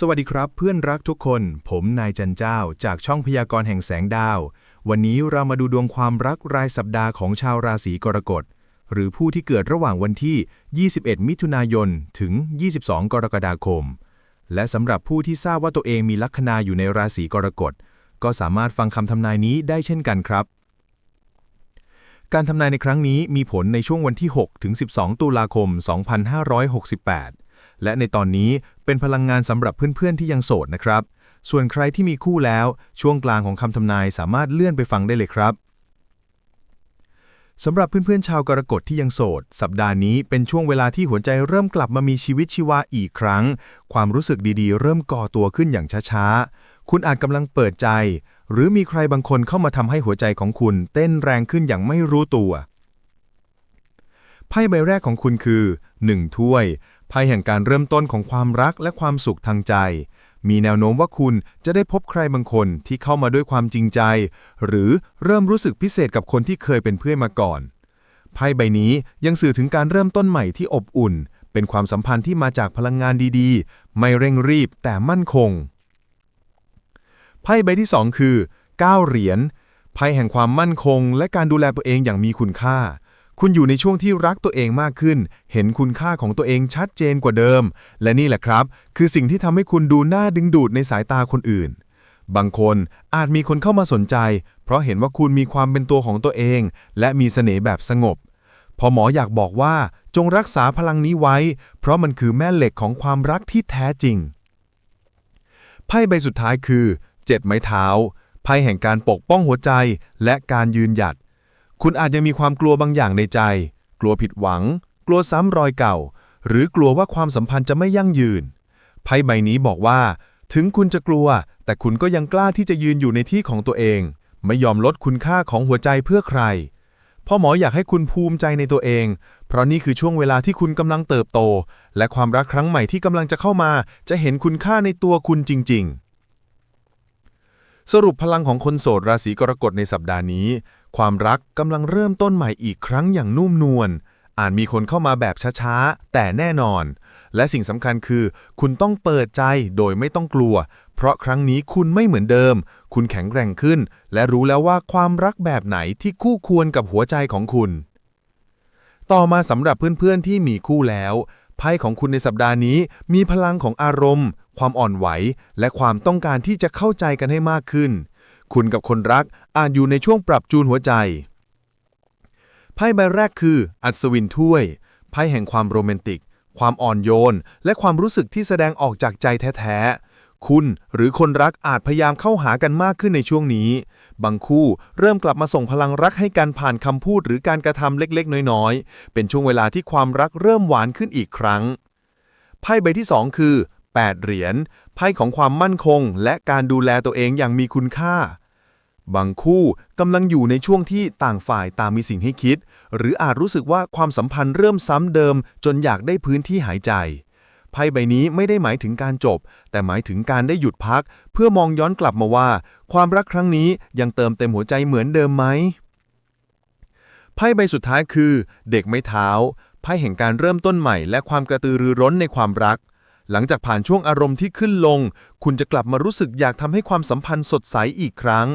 สวัสดีครับเพื่อนรักทุกคน ผมนายจันเจ้า จากช่องพยากรณ์แห่งแสงดาว วันนี้เรามาดูดวงความรักรายสัปดาห์ของชาวราศีกรกฎ หรือผู้ที่เกิดระหว่างวันที่ 21 มิถุนายน ถึง 22 กรกฎาคม และสำหรับผู้ที่ทราบว่าตัวเองมีลัคนาอยู่ในราศีกรกฎ ก็สามารถฟังคำทำนายนี้ได้เช่นกันครับ การทำนายในครั้งนี้มีผลในช่วงวันที่ 6 ถึง 12 ตุลาคม 2568 และในตอนนี้เป็นพลังงานสำหรับเพื่อนๆที่ยังโสดนะครับ ส่วนใครที่มีคู่แล้ว ช่วงกลางของคำทำนายสามารถเลื่อนไปฟังได้เลยครับสำหรับเพื่อนๆชาวกรกฎที่ยังโสด สัปดาห์นี้เป็นช่วงเวลาที่หัวใจเริ่มกลับมามีชีวิตชีวาอีกครั้ง ความรู้สึกดีๆ เริ่มก่อตัวขึ้นอย่างช้าๆ คุณอาจกำลังเปิดใจ หรือมีใครบางคนเข้ามาทำให้หัวใจของคุณ เต้นแรงขึ้นอย่างไม่รู้ตัว ไพ่ใบแรกของคุณคือ 1 ถ้วย ไพ่แห่งการเริ่มต้นของความรักและความสุขทางใจ มีแนวโน้มว่าคุณจะได้พบใครบางคนที่เข้ามาด้วยความจริงใจ หรือเริ่มรู้สึกพิเศษกับคนที่เคยเป็นเพื่อนมาก่อน ไพ่ใบนี้ยังสื่อถึงการเริ่มต้นใหม่ที่อบอุ่น เป็นความสัมพันธ์ที่มาจากพลังงานดีๆ ไม่เร่งรีบแต่มั่นคง ไพ่ใบที่ 2 คือ 9 เหรียญ ไพ่แห่งความมั่นคง และการดูแลตัวเองอย่างมีคุณค่า คุณอยู่ในช่วงที่รักตัวเองมากขึ้น เห็นคุณค่าของตัวเองชัดเจนกว่าเดิม และนี่แหละครับ คือสิ่งที่ทำให้คุณดูน่าดึงดูดในสายตาคนอื่น บางคนอาจมีคนเข้ามาสนใจ เพราะเห็นว่าคุณมีความเป็นตัวของตัวเอง และมีเสน่ห์แบบสงบ พอหมออยากบอกว่าจงรักษาพลังนี้ไว้ เพราะมันคือแม่เหล็กของความรักที่แท้จริง ไพ่ใบสุดท้ายคือ 7 ไม้เท้า ไพ่แห่งการปกป้องหัวใจและการยืนหยัด คุณอาจยังมีความกลัวบางอย่างในใจ กลัวผิดหวัง กลัวซ้ำรอยเก่า หรือกลัวว่าความสัมพันธ์จะไม่ยั่งยืน ไพ่ใบนี้บอกว่า ถึงคุณจะกลัว แต่คุณก็ยังกล้าที่จะยืนอยู่ในที่ของตัวเอง ไม่ยอมลดคุณค่าของหัวใจเพื่อใคร พ่อหมออยากให้คุณภูมิใจในตัวเอง เพราะนี่คือช่วงเวลาที่คุณกำลังเติบโต และความรักครั้งใหม่ที่กำลังจะเข้ามา จะเห็นคุณค่าในตัวคุณจริง ๆ สรุปพลังของคนโสดราศีกรกฎในสัปดาห์นี้ ความรักกำลังเริ่มต้นใหม่อีกครั้งอย่างนุ่มนวลอาจมีคนเข้ามาแบบช้าๆ แต่แน่นอน และสิ่งสำคัญคือ คุณต้องเปิดใจโดยไม่ต้องกลัว เพราะครั้งนี้คุณไม่เหมือนเดิม คุณแข็งแกร่งขึ้น และรู้แล้วว่าความรักแบบไหนที่คู่ควรกับหัวใจของคุณ ต่อมาสำหรับเพื่อนๆที่มีคู่แล้วไพ่ของคุณในสัปดาห์นี้มีพลังของอารมณ์ ความอ่อนไหว และความต้องการที่จะเข้าใจกันให้มากขึ้น คุณกับคนรักอาจอยู่ในช่วงปรับจูนหัวใจ ไพ่ใบแรกคือ อัศวินถ้วย ไพ่แห่งความโรแมนติก ความอ่อนโยน และความรู้สึกที่แสดงออกจากใจแท้ๆ คุณหรือคนรักอาจพยายามเข้าหากันมากขึ้นในช่วงนี้ บางคู่เริ่มกลับมาส่งพลังรักให้กันผ่านคำพูดหรือการกระทำเล็กๆ น้อยๆ เป็นช่วงเวลาที่ความรักเริ่มหวานขึ้นอีกครั้ง ไพ่ใบที่ 2 คือ 8 เหรียญไพ่ของความมั่นคง และการดูแลตัวเองอย่างมีคุณค่า บางคู่กำลังอยู่ในช่วงที่ต่างฝ่ายต่างมีสิ่งให้คิด หรืออาจรู้สึกว่าความสัมพันธ์เริ่มซ้ำเดิม จนอยากได้พื้นที่หายใจไพ่ใบนี้ไม่ได้หมายถึงการจบ แต่หมายถึงการได้หยุดพัก เพื่อมองย้อนกลับมาว่า ความรักครั้งนี้ยังเติมเต็มหัวใจเหมือนเดิมไหมไพ่ใบสุดท้ายคือ เด็กไม้เท้าไพ่แห่งการเริ่มต้นใหม่และความกระตือรือร้นในความรัก หลังจากผ่านช่วงอารมณ์ที่ขึ้นลง คุณจะกลับมารู้สึกอยากทำให้ความสัมพันธ์สดใสอีกครั้ง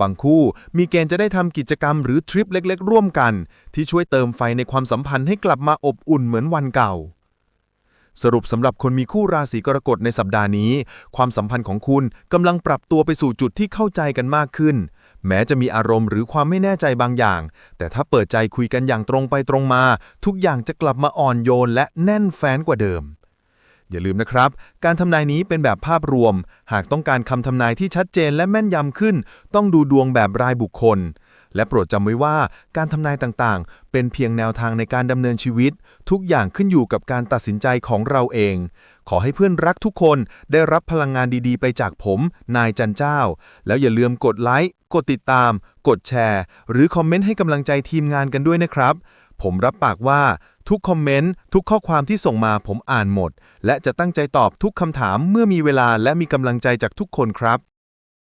บางคู่มีเกณฑ์จะได้ทำกิจกรรมหรือทริปเล็กๆ ร่วมกัน ที่ช่วยเติมไฟในความสัมพันธ์ให้กลับมาอบอุ่นเหมือนวันเก่า สรุปสำหรับคนมีคู่ราศีกรกฎในสัปดาห์นี้ ความสัมพันธ์ของคุณกำลังปรับตัวไปสู่จุดที่เข้าใจกันมากขึ้น แม้จะมีอารมณ์หรือความไม่แน่ใจบางอย่าง แต่ถ้าเปิดใจคุยกันอย่างตรงไปตรงมา ทุกอย่างจะกลับมาอ่อนโยนและแน่นแฟ้นกว่าเดิม อย่าลืมนะครับ การทำนายนี้เป็นแบบภาพรวม หากต้องการคำทำนายที่ชัดเจนและแม่นยำขึ้น ต้องดูดวงแบบรายบุคคล และโปรดจำไว้ว่าการทำนายต่างๆ เป็นเพียงแนวทางในการดำเนินชีวิต ทุกอย่างขึ้นอยู่กับการตัดสินใจของเราเอง ขอให้เพื่อนรักทุกคนได้รับพลังงานดีๆ ไปจากผม นายจันเจ้า แล้วอย่าลืมกดไลค์ กดติดตาม กดแชร์ หรือคอมเมนต์ให้กำลังใจทีมงานกันด้วยนะครับ ผมรับปากว่าทุกคอมเมนต์ทุกข้อความที่ส่งมาผมอ่านหมด และจะตั้งใจตอบทุกคำถามเมื่อมีเวลาและมีกำลังใจจากทุกคนครับ